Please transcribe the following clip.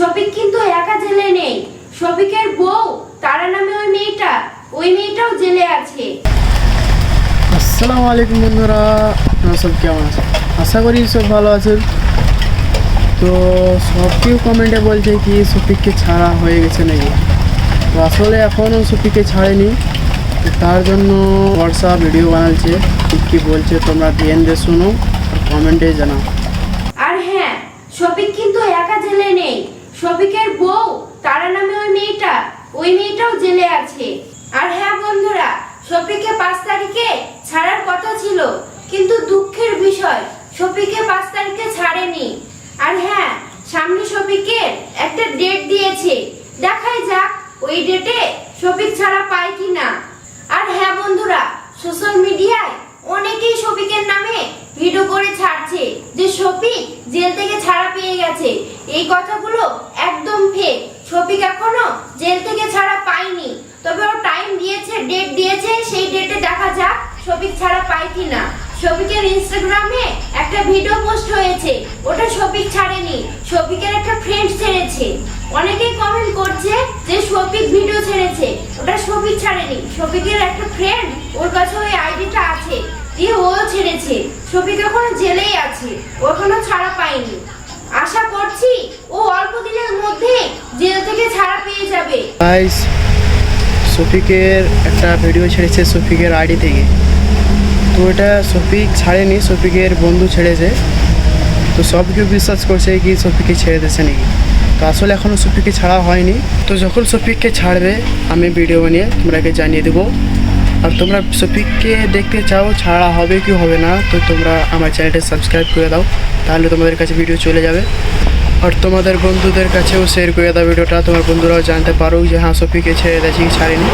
শফিক কিন্তু একা জেলে নেই। শফিকের বউ তারা নামে ওই মেয়েটা। ওই মেয়েটাও জেলে আছে। আসসালামু আলাইকুম বন্ধুরা আপনারা সব কেমন আছেন? আশা করি সব ভালো আছেন। তো সব কেউ কমেন্টে বলছে কি সফিককে ছাড়া হয়ে গেছে নাকি? তো আসলে এখনও সফিককে ছাড়েনি। তার জন্য হোয়াটসঅ্যাপ ভিডিও বানাচ্ছে। কী বলছে তোমরা ধ্যান দিয়ে শুনো আর কমেন্টে জানাও। আর হ্যাঁ শফিক কিন্তু একা জেলে নেই। শফিকের বউ, তারা নামে ওই মেয়েটা, ওই মেয়েটাও জেলে আছে। আর হ্যাঁ বন্ধুরা, শফিককে পাঁচ তারিখে ছাড়ার কথা ছিল, কিন্তু দুঃখের বিষয় শফিকে পাঁচ তারিখে ছাড়েনি। আর হ্যাঁ সামনে শফিকের একটা ডেট দিয়েছে। দেখাই যাক, ওই ডেটে শফিক ছাড়া পায় কি না আর হ্যাঁ বন্ধুরা সোশ্যাল মিডিয়ায় অনেকেই শফিকের নামে ভিডিও করে ছাড়ছে যে শফিক জেল থেকে গেছে এই কথাগুলো একদম ফেক শফিক এখনও জেল থেকে ছাড়া পায়নি তবে ও টাইম দিয়েছে ডেট দিয়েছে, সেই ডেটে দেখা যাক শফিক ছাড়া পায় কিনা। শফিকের ইনস্টাগ্রামে একটা ভিডিও পোস্ট হয়েছে। ওটা শফিক ছাড়েনি। শফিকের একটা ফ্রেন্ড ছেড়েছে। অনেকেই কমেন্ট করছে যে শফিক ভিডিও ছেড়েছে। ওটা শফিক ছাড়েনি। শফিকের একটা ফ্রেন্ড ওর কাছে ওই আইডিটা আছে। দিয়ে ও ছেড়েছে। শফিক এখনও জেলেই আছে। ও এখনও ছাড়া পায়নি আশা করছি ও অল্প দিনের মধ্যে জেল থেকে ছাড়া পেয়ে যাবে। গাইস সফিকের একটা ভিডিও ছেড়েছে সফিকের আইডি থেকে। তো এটা সফিক ছাড়েনি, সফিকের বন্ধু ছেড়েছে। তো সব কেউ বিশ্বাস করছে কি সফিকে ছেড়ে দিয়েছে নাকি। তো আসলে এখনও সফিকে ছাড়া হয়নি। তো যখন সফিককে ছাড়বে, আমি ভিডিও বানিয়ে তোমরাকে জানিয়ে দেবো। আর তোমরা সফিককে দেখতে চাও, ছাড়া হবে কি হবে না, তো তোমরা আমার চ্যানেলটা সাবস্ক্রাইব করে দাও, তাহলে তোমাদের কাছে ভিডিও চলে যাবে। আর তোমাদের বন্ধুদের কাছেও শেয়ার করে দাও ভিডিওটা তোমার বন্ধুরাও জানতে পারো যে হ্যাঁ সফিকে ছেড়ে দিয়েছি ছাড়িনি ছাড়েনি।